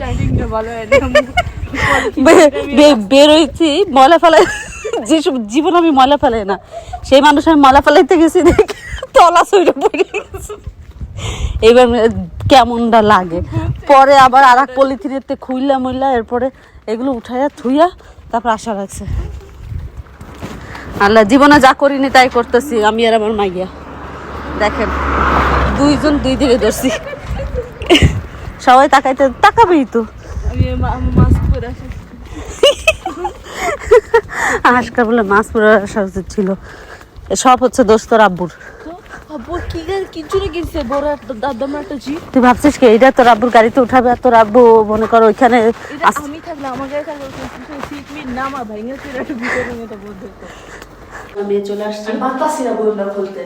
বেরোইছি ময়লা ফেলাই যেসব জীবন আমি ময়লা ফেলাই না সেই মানুষ আমি ময়লা ফেলাইতে গেছি দেখি তলা সইরে পড়ে গেছে। এবার কেমনটা লাগে। পরে আবার আর এক পলিথিনেতে খুইলা মইলা এরপরে এগুলো উঠাইয়া থুইয়া তারপর আশা রাখছে। আল্লাহ জীবনে যা করিনি তাই করতেছি আমি আর আমার মাইয়া। দেখেন দুইজন দুই দিকে ধরছি। সবাই তাকাইতে তাকাবেই তো। আমি মাস্ক পরে আসি। আজকাল বলে মাছ পুরো আসা উচিত ছিল। সব হচ্ছে দোস্তর আব্বুর। তুই ভাবছিস কি এইটা তোর আব্বুর গাড়িতে উঠাবে আর তোর আব্বু মনে কর ওইখানে আমি চলে আসছি আমি পারতাছি না বইটা খুলতে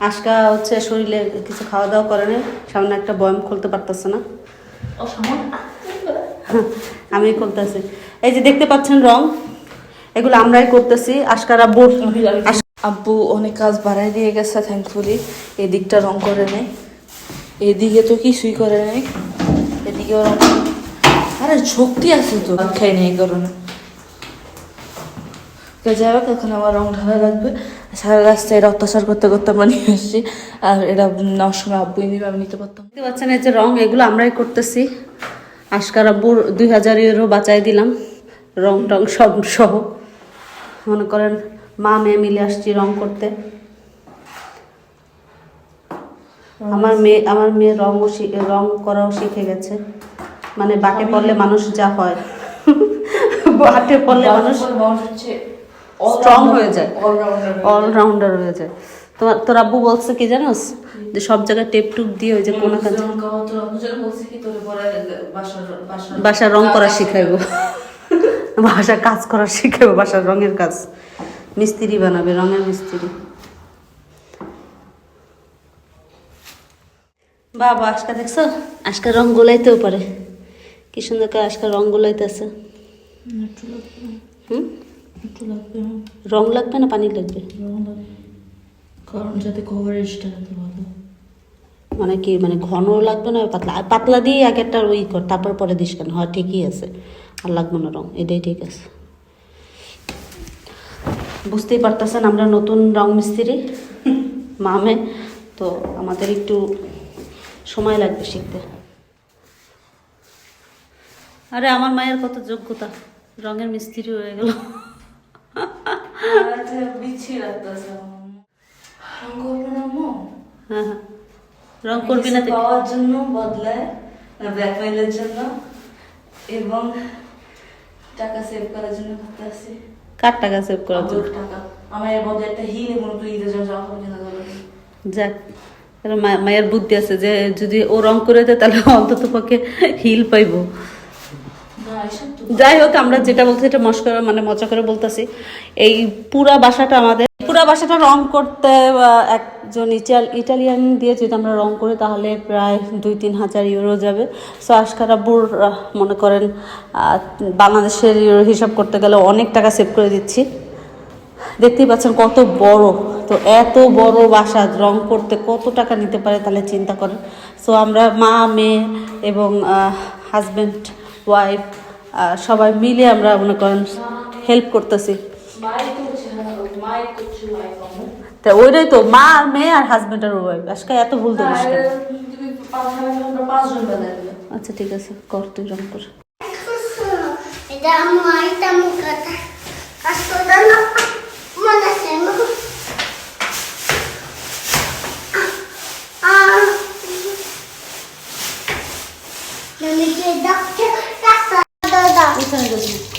আজকা হচ্ছে শরীরে কিছু খাওয়া দাওয়া করে নাই সামনে একটা বয়ম খুলতে পারতেছে না। আমি খুলতেছি। এই যে দেখতে পাচ্ছেন রং এগুলো আমরাই করতেছি আজকার আব্বু আব্বু অনেক কাজ বাড়াই দিয়ে গেছে থ্যাঙ্কফুলি এদিকটা রং করে নেই। এদিকে তো কিছুই করে নেই। এদিকে রং আরে শক্তি আছে তো। খাই নেই এই কারণে। তো যাই হোক এখন আমার রং ঢালা লাগবে। সারা রাস্তায় এটা অত্যাচার করতে করতে আমরা নিয়ে এসেছি আর এটা নেওয়ার সময় আব্বু নিবে আমি নিতে পারতাম। দেখতে পাচ্ছেন এই যে রং এগুলো আমরাই করতেছি। আজকার আব্বুর দুই হাজার ইউরো বাঁচাই দিলাম রং টং সব সহ। মনে করেন মা মেয়ে মিলে আসছি রং করতে। আমার মেয়ে আমার মেয়ে রঙও রং করাও শিখে গেছে। মানে বাটে পড়লে মানুষ যা হয়। বাটে পড়লে মানুষ স্ট্রং হয়ে যায়। অলরাউন্ডার হয়ে যায়। তোমার তোর আব্বু বলছে কি জানোস? যে সব জায়গায় টেপ টুপ দিয়ে ওই যে কোনো কাজ বাসার রং করা শিখাইবো। বাসার কাজ করা শিখাইবো বাসার রঙের কাজ। মিস্ত্রি বানাবে রঙের মিস্ত্রি। বাবা আজকা দেখছ? আজকা রং গোলাইতেও পারে। কি সুন্দর করে আজকা রং গোলাইতেছে। হুম? রং লাগবে না পানি লাগবে? কারণ যাতে কভারেজটা ভালো। মানে কি মানে ঘন লাগবে না পাতলা? পাতলা দিয়ে আগে একটা ওই কর তারপর পরে দিস কেন? হয় ঠিকই আছে। আর লাগবে না রং এটাই ঠিক আছে। বুঝতেই পারতেছেন আমরা নতুন রং মিস্ত্রি মামে। তো আমাদের একটু সময় লাগবে শিখতে। আরে আমার মায়ের কত যোগ্যতা। রঙের মিস্ত্রি হয়ে গেল। বিছিয়ে রাখতেছে রং করবে না আম্মু? হ্যাঁ হ্যাঁ। রং করবি না কিছু পাওয়ার জন্য বদলায় ব্ল্যাকমেইলের জন্য। এবং টাকা সেভ করার জন্য করতে আসি। কার টাকা সেভ করার জন্য? টাকা। আমার এর বদলে একটা হিল এবং তুই ঈদের জন্য কিনে দেবো যাক মায়ের বুদ্ধি আছে যে যদি ও রং করে দেয় তাহলে অন্তত পক্ষে হিল পাইবো। যাই হোক, আমরা যেটা বলছি এটা মস্করা মানে মজা করে বলতেছি। এই পুরা বাসাটা আমাদের পুরা বাসাটা রং করতে একজন ইটাল- ইটালিয়ান দিয়ে যদি আমরা রং করি, তাহলে প্রায় দুই তিন হাজার ইউরো যাবে। সো আজকার মনে করেন বাংলাদেশের ইউরো হিসাব করতে গেলে অনেক টাকা সেভ করে দিচ্ছি। দেখতেই পাচ্ছেন কত বড়। তো এত বড় বাসা, রং করতে কত টাকা নিতে পারে তাহলে চিন্তা করেন। সো আমরা মা, মেয়ে এবং হাজব্যান্ড ওয়াইফ সবাই মিলে আমরা মনে করেন হেল্প করতেছি তা ওইটাই তো মা আর মেয়ে আর হাজবেন্ড আর ওয়াইফ আজকে এত ভুল তো আচ্ছা ঠিক আছে কর তুই রং কর 都放在这里